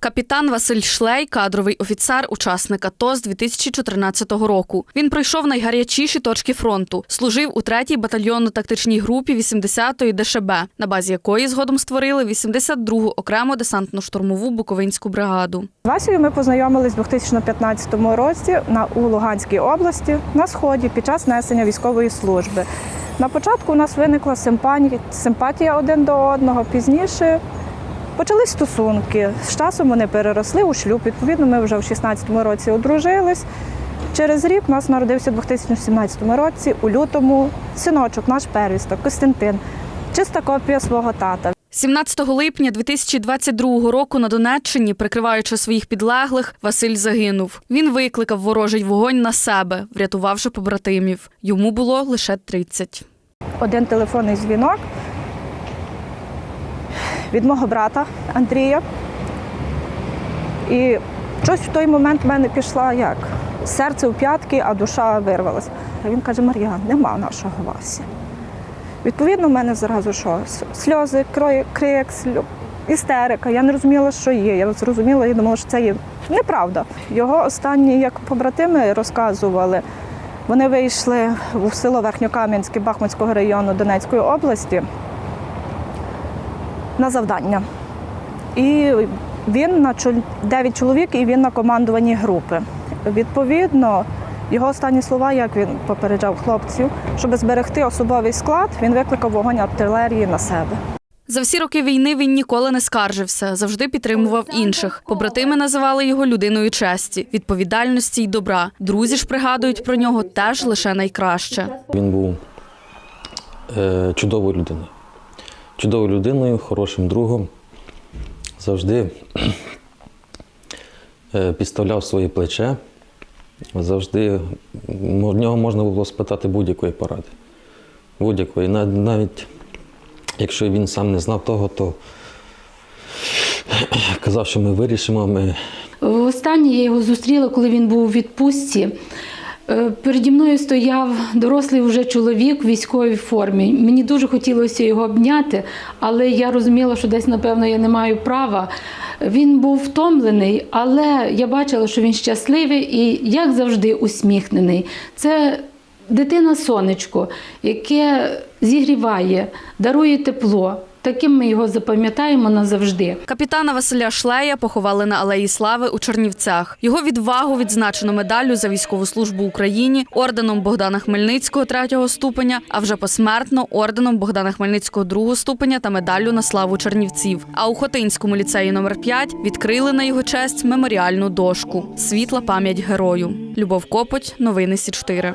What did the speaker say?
Капітан Василь Шлей, кадровий офіцер, учасник АТО з 2014 року. Він пройшов найгарячіші точки фронту. Служив у 3-й батальйонно-тактичній групі 80-ї ДШБ, на базі якої згодом створили 82-гу окрему десантно-штурмову Буковинську бригаду. З ми познайомились у 2015 році на у Луганській області на сході під час несення військової служби. На початку у нас виникла симпатія, симпатія один до одного. Пізніше почались стосунки. З часом вони переросли у шлюб. Відповідно, ми вже в 2016 році одружились. Через рік у нас народився у 2017 році у лютому синочок, наш первісток Костянтин, чиста копія свого тата. 17 липня 2022 року на Донеччині, прикриваючи своїх підлеглих, Василь загинув. Він викликав ворожий вогонь на себе, врятувавши побратимів. Йому було лише 30. один телефонний дзвінок від мого брата Андрія. І щось в той момент в мене пішла як серце в п'ятки, а душа вирвалася. А він каже: Мар'ян, нема нашого Васі. Відповідно, в мене зразу що? Сльози, крик, істерика. Я не розуміла, що є. Я зрозуміла і думала, що це є неправда. Його останні, як побратими розказували, вони вийшли в село Верхньокам'янське Бахмутського району Донецької області на завдання. І він на 9 чоловік, і він на командуванні групи. Відповідно, його останні слова, як він попереджав хлопців, щоб зберегти особовий склад, він викликав вогонь артилерії на себе. За всі роки війни він ніколи не скаржився, завжди підтримував інших. Побратими називали його людиною честі, відповідальності й добра. Друзі ж пригадують про нього теж лише найкраще. Він був е, чудовою людиною. Чудовою людиною, хорошим другом. Завжди е, підставляв своє плече. Завжди в нього можна було спитати будь-якої поради. Будь-якої. Навіть якщо він сам не знав того, то казав, що ми вирішимо, ми Останнє я його зустріла, коли він був у відпустці. Е, Переді мною стояв дорослий вже чоловік в військовій формі. Мені дуже хотілося його обняти, але я розуміла, що десь, напевно, я не маю права. Він був втомлений, але я бачила, що він щасливий і, як завжди, усміхнений. Це дитина сонечко, яке зігріває, дарує тепло. Таким ми його запам'ятаємо назавжди. Капітана Василя Шлея поховали на Алеї Слави у Чернівцях. Його відвагу відзначено медаллю за військову службу Україні, орденом Богдана Хмельницького третього ступеня, а вже посмертно орденом Богдана Хмельницького другого ступеня та медаллю на славу Чернівців. А у Хотинському ліцеї номер 5 відкрили на його честь меморіальну дошку. Світла пам'ять герою. Любов Копоть, новини Сі 4